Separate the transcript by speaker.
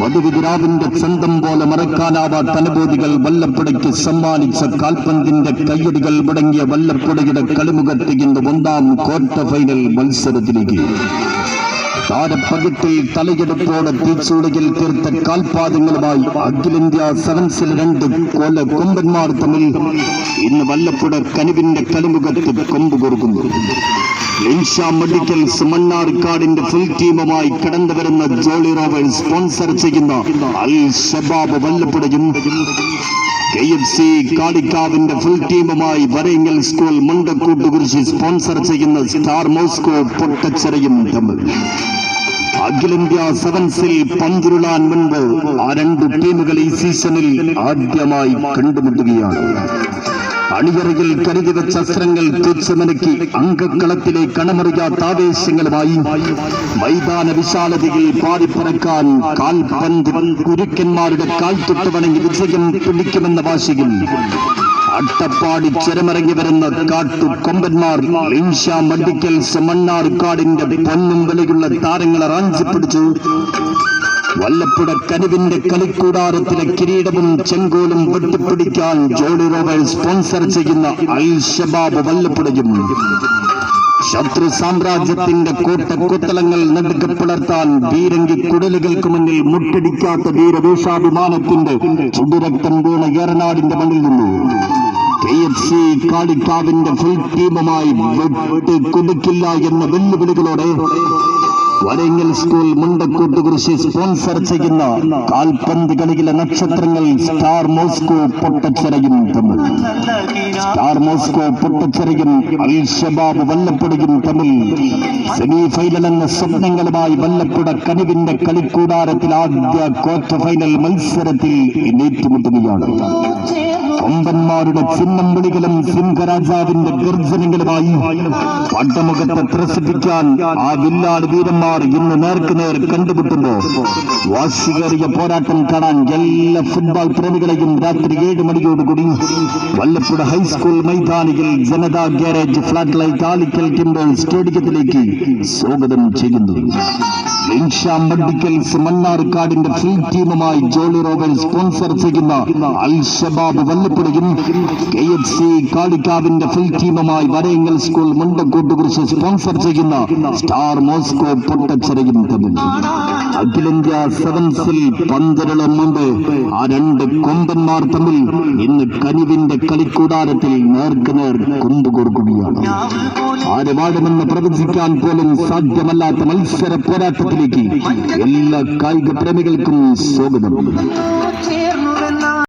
Speaker 1: മധുവിതുരാവിന്റെ ചന്തം പോലെ മറക്കാനാവാത്ത അനുഭൂതികൾ വല്ലപ്പുഴയ്ക്ക് സമ്മാനിച്ച കാൽപന്തിന്റെ കയ്യടികൾ മുടങ്ങിയ വല്ലപ്പുഴയുടെ കളിമുഖത്ത് ഇന്ന് ഒന്നാം ക്വാർട്ടർ ഫൈനൽ മത്സരത്തിലേക്ക് താരപ്പകിട്ടിൽ തലയെടുപ്പോടെ തീച്ചൂടിയിൽ തീർത്ത കാൽപാദങ്ങളുമായി അഖിലേന്ത്യാ സെവൻസിൽ രണ്ട് കൊല കൊമ്പന്മാർ തമ്മിൽ ഇന്ന് വല്ലപ്പുഴ കനിവിന്റെ കളിമുഖത്ത് കൊമ്പ് കൊടുക്കുന്നു ലിൻഷ മെഡിക്കൽസ് കാടിന്റെ ഫുൾ ടീമുമായി കടന്നു വരുന്ന ജോളി റോവേഴ്സ് സ്പോൺസർ ചെയ്യുന്ന അൽ ഷബാബ് വല്ലപ്പുഴയും കെ എഫ് സി കാളിക്കാവിന്റെ ഫുൾ ടീമുമായി വരയങ്ങൽ സ്കൂൾ മുണ്ടക്കൂട്ടുകുരിശി സ്പോൺസർ ചെയ്യുന്ന സ്റ്റാർ മോസ്കോ പൊട്ടച്ചെറിയും തമ്മിൽ. അഖിലേന്ത്യാ സെവൻസിൽ പന്തുരുളാൻ മുൻപ് ആ രണ്ട് ടീമുകൾ ഈ സീസണിൽ ആദ്യമായി കണ്ടുമുട്ടുകയാണ്. അണിയറയിൽ കരുതി വെച്ച അസ്ത്രങ്ങൾ തുച്ഛമനക്കി അങ്കക്കളത്തിലെ കണമറിയാത്ത ആവേശങ്ങളുമായി മൈതാന വിശാലതയിൽ പാടിപ്പറക്കാൻ കാൽപന്ത് കുരുക്കന്മാരുടെ കാൽ തൊട്ട് വണങ്ങി വിജയം പിടിക്കുമെന്ന വാശിയിൽ അട്ടപ്പാടി ചരമിറങ്ങി വരുന്ന കാട്ടു കൊമ്പന്മാർ ലിൻഷ മെഡിക്കൽസ് മണ്ണാർക്കാടിന്റെ പൊന്നും വിലയുള്ള താരങ്ങളെ റാഞ്ചി പിടിച്ചു വല്ലപ്പുഴ കനുവിന്റെ കളിക്കൂടാരത്തിലെ കിരീടവും ചെങ്കോലും വെട്ടിപ്പിടിക്കാൻ ജോളി റോവൽ സ്പോൺസർ ചെയ്യുന്ന അൽ വല്ലപ്പുഴയും. ശത്രു സാമ്രാജ്യത്തിന്റെ കോട്ടക്കൊത്തളങ്ങൾ നടുക്ക് പിളർത്താൻ ബീരങ്കി കുടലുകൾക്ക് മുന്നിൽ മുട്ടടിക്കാത്ത വീരവേഷാഭിമാനത്തിന്റെ ചുടുരക്തം വീണ ഏറനാടിന്റെ മണ്ണിൽ നിന്നു. കെ എഫ് സി കാളിക്കാവിന്റെ ഫുൾ ടീമുമായി വെട്ട് കൊടുക്കില്ല എന്ന വെല്ലുവിളികളോടെ വരങ്ങൽ സ്കൂൾ മുണ്ടക്കൂട്ട് കൃഷി സ്പോൺസർ ചെയ്യുന്ന കാൽപന്ത് കളിയിലെ നക്ഷത്രങ്ങൾ സ്റ്റാർ മോസ്കോ പൊട്ടച്ചിറയും തമ്മിൽ സ്റ്റാർ മോസ്കോ പൊട്ടച്ചിറയും അൽ ഷബാബ് വല്ലപ്പുഴയും തമ്മിൽ സെമി ഫൈനൽ എന്ന സ്വപ്നങ്ങളുമായി വല്ലപ്പുഴ കനിവിന്റെ കളിക്കൂടാരത്തിൽ ആദ്യ ക്വാർട്ടർ ഫൈനൽ മത്സരത്തിൽ ഏറ്റുമുട്ടുകയാണ്. കൊമ്പന്മാരുടെ ചിഹ്നം വിളികളും സിംഹരാജാവിന്റെ ഗർജനങ്ങളുമായി പട്ടമുഖത്തെ ത്രസിപ്പിക്കാൻ ആ വില്ലാട് വീരന്മാർ ഇന്ന് നേർക്കുനേർ കണ്ടുമുട്ടുമ്പോ വാശികേറിയ പോരാട്ടം കാണാൻ എല്ലാ ഫുട്ബോൾ പ്രേമികളെയും രാത്രി ഏഴ് മണിയോടുകൂടി വല്ലപ്പുഴ ഹൈസ്കൂൾ മൈതാനിയിൽ Janatha garage flat light Alikkal സ്റ്റേഡിയത്തിലേക്ക് സ്വാഗതം ചെയ്യുന്നു. മെഡിക്കൽസ് മണ്ണാർക്കാടിന്റെ ഫുൾ ടീമുമായി ജോളി റോബൽ സ്പോൺസർ ചെയ്യുന്ന അൽ ഷബാബ് വല്ലപ്പുഴയും കെ എഫ് സി കാളിക്കാവിന്റെ ഫുൾ ടീമുമായി വരയങ്ങൽ സ്കൂൾ മുണ്ടക്കൂട്ടുകുറിച്ച് സ്പോൺസർ ചെയ്യുന്ന സ്റ്റാർ മോസ്കോ പൊട്ടച്ചെറയും അഖിലേന്ത്യാ സെവൻസിൽ പന്തരളം മുമ്പ് ആ രണ്ട് കൊമ്പന്മാർ തമ്മിൽ ഇന്ന് കനിവിന്റെ കളിക്കൂടാരത്തിൽ നേർക്കുനേർ കൊണ്ടുകൊടുക്കുകയാണ് ആരവാടുമെന്ന് പ്രവചിക്കാൻ പോലും സാധ്യമല്ലാത്ത മത്സര പോരാട്ടത്തിലേക്ക് എല്ലാ കായിക പ്രേമികൾക്കും സ്വാഗതം.